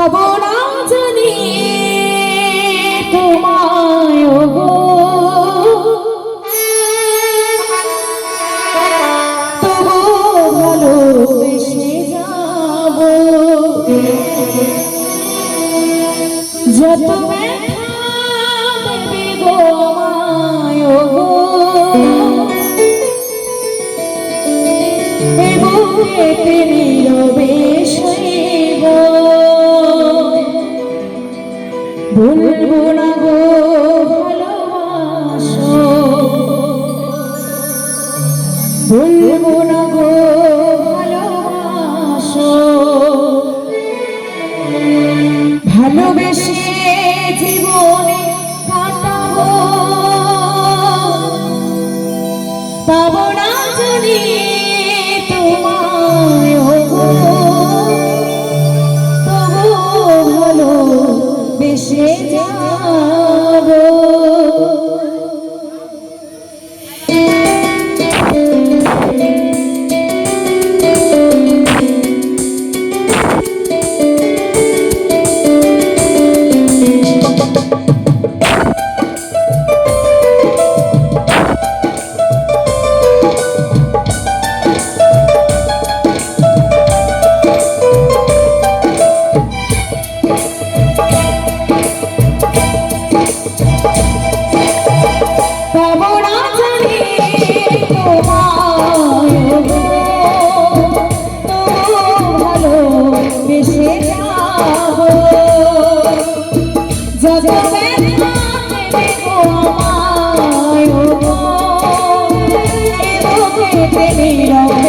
যাব না জানি তোমায় তবু ভালো বেশে যাব যত Baby, baby, baby. ভুলবো না গো ভালোবাসো। ভুলবো না গো ভালোবাসো। ভালোবেসে জীবনে কাটাবো। যদি তোমায়।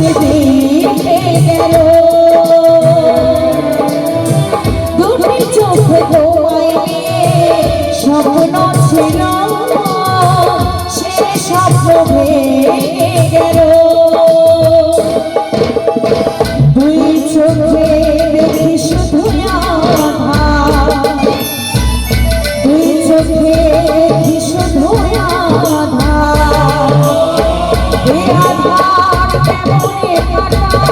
দেখে গেল। Thank.